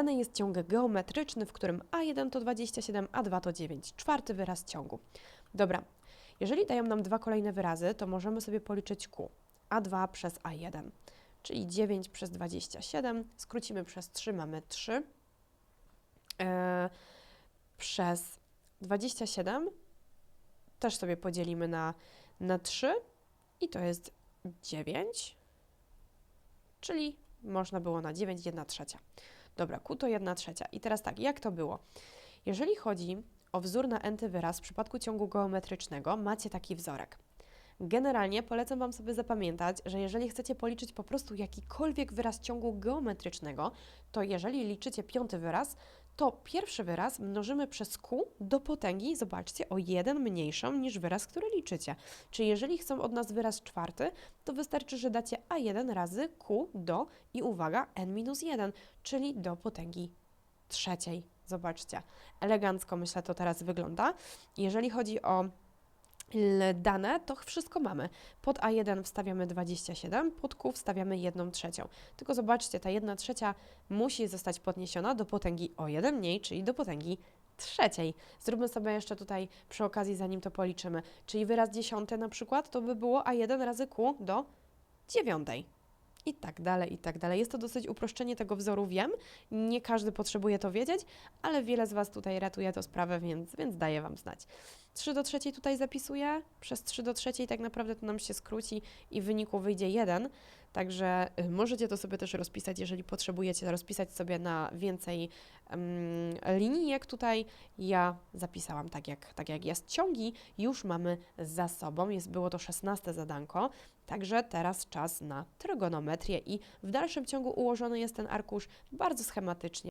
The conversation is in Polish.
Dany jest ciąg geometryczny, w którym A1 to 27, A2 to 9. Czwarty wyraz ciągu. Dobra, jeżeli dają nam dwa kolejne wyrazy, to możemy sobie policzyć Q. A2 przez A1, czyli 9 przez 27, skrócimy przez 3, mamy 3. E, przez 27 też sobie podzielimy na, na 3 i to jest 9, czyli można było na 9, 1 trzecia. Dobra, Q to 1 trzecia. I teraz tak, jak to było? Jeżeli chodzi o wzór na n wyraz w przypadku ciągu geometrycznego, macie taki wzorek. Generalnie polecam Wam sobie zapamiętać, że jeżeli chcecie policzyć po prostu jakikolwiek wyraz ciągu geometrycznego, to jeżeli liczycie piąty wyraz, to pierwszy wyraz mnożymy przez q do potęgi, zobaczcie, o 1 mniejszą niż wyraz, który liczycie. Czyli jeżeli chcą od nas wyraz czwarty, to wystarczy, że dacie a1 razy q do i uwaga, n-1, czyli do potęgi trzeciej. Zobaczcie, elegancko myślę to teraz wygląda. Jeżeli chodzi o dane, to wszystko mamy. Pod A1 wstawiamy 27, pod Q wstawiamy 1 trzecią. Tylko zobaczcie, ta 1 trzecia musi zostać podniesiona do potęgi o 1 mniej, czyli do potęgi trzeciej. Zróbmy sobie jeszcze tutaj przy okazji, zanim to policzymy. Czyli wyraz dziesiąty na przykład, to by było A1 razy Q do dziewiątej. I tak dalej, i tak dalej. Jest to dosyć uproszczenie tego wzoru, wiem. Nie każdy potrzebuje to wiedzieć, ale wiele z Was tutaj ratuje tę sprawę, więc, więc daję Wam znać. 3 do trzeciej tutaj zapisuję. Przez 3 do trzeciej tak naprawdę to nam się skróci i w wyniku wyjdzie 1. Także y, możecie to sobie też rozpisać, jeżeli potrzebujecie rozpisać sobie na więcej um, linijek tutaj. Ja zapisałam tak jak, tak jak jest. Ciągi już mamy za sobą. Jest, było to 16 zadanko. Także teraz czas na trygonometrię i w dalszym ciągu ułożony jest ten arkusz bardzo schematycznie.